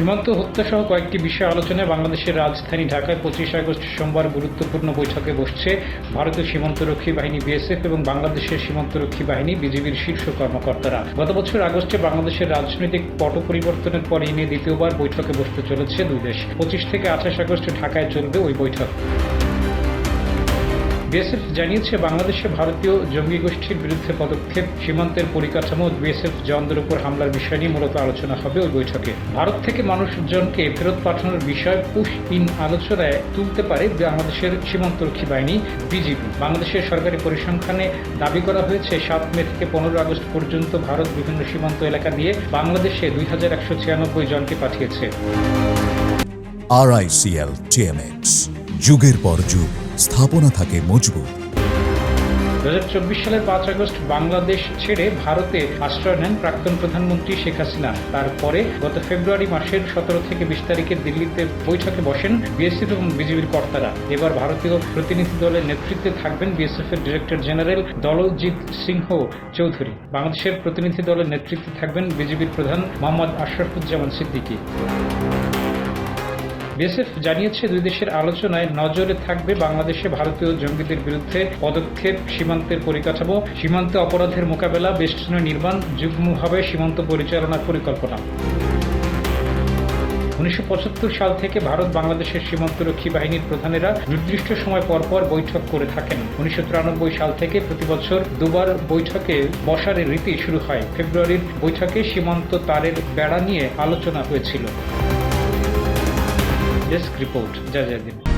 সীমান্ত হত্যা সহ কয়েকটি বিষয় আলোচনায় বাংলাদেশের রাজধানী ঢাকায় পঁচিশ আগস্ট সোমবার গুরুত্বপূর্ণ বৈঠকে বসছে ভারতীয় সীমান্তরক্ষী বাহিনী বিএসএফ এবং বাংলাদেশের সীমান্তরক্ষী বাহিনী বিজেপির শীর্ষ কর্মকর্তারা। গত বছর আগস্টে বাংলাদেশের রাজনৈতিক পট পরিবর্তনের পর এনে দ্বিতীয়বার বৈঠকে বসতে চলেছে দুই দেশ। পঁচিশ থেকে আঠাশ আগস্ট ঢাকায় চলবে ওই বৈঠক। বিএসএফ জানিয়েছে, বাংলাদেশে ভারতীয় জঙ্গি গোষ্ঠীর বিরুদ্ধে পদক্ষেপ, সীমান্তের পরিকাঠামো, বিএসএফ জওয়ানদের উপর হামলার বিষয় নিয়ে মূলত আলোচনা হবে ওই বৈঠকে। ভারত থেকে মানুষজনকে ফেরত পাঠানোর বিষয় পুশ ইন আলোচনায় তুলতে পারে বাংলাদেশের সীমান্তরক্ষী বাহিনী, বিজিবি। বাংলাদেশের সরকারি পরিসংখ্যানে দাবি করা হয়েছে, সাত মে থেকে পনেরো আগস্ট পর্যন্ত ভারত বিভিন্ন সীমান্ত এলাকা দিয়ে বাংলাদেশে দুই হাজার একশো ছিয়ানব্বই জনকে পাঠিয়েছে। আরআইসিএল টিএমএক্স যুগের পর যুগ। স্থাপনা থাকে মজবুত। দু হাজার চব্বিশ সালের পাঁচ আগস্ট বাংলাদেশ ছেড়ে ভারতে আশ্রয় নেন প্রাক্তন প্রধানমন্ত্রী শেখ হাসিনা। তারপরে গত ফেব্রুয়ারি মাসের সতেরো থেকে বিশ তারিখে দিল্লিতে বৈঠকে বসেন বিএসএফ এবং বিজিবির কর্তারা। এবার ভারতীয় প্রতিনিধি দলের নেতৃত্বে থাকবেন বিএসএফ এর ডিরেক্টর জেনারেল দলজিৎ সিংহ চৌধুরী। বাংলাদেশের প্রতিনিধি দলের নেতৃত্বে থাকবেন বিজিবির প্রধান মোহাম্মদ আশরাফুজ্জামান সিদ্দিকী। বিএসএফ জানিয়েছে, দুই দেশের আলোচনায় নজরে থাকবে বাংলাদেশে ভারতীয় জঙ্গিদের বিরুদ্ধে পদক্ষেপ, সীমান্তের পরিকাঠামো, সীমান্তে অপরাধের মোকাবেলা, বেষ্টনের নির্মাণ যুগ্মভাবে সীমান্ত পরিচালনার পরিকল্পনা। উনিশশো পঁচাত্তর সাল থেকে ভারত বাংলাদেশের সীমান্তরক্ষী বাহিনীর প্রধানেরা নির্দিষ্ট সময় পরপর বৈঠক করে থাকেন। উনিশশো তিরানব্বই সাল থেকে প্রতি বছর দুবার বৈঠকে বসার রীতি শুরু হয়। ফেব্রুয়ারির বৈঠকে সীমান্ত তারের বেড়া নিয়ে আলোচনা হয়েছিল। ডেস্ক রিপোর্ট যা যা দিন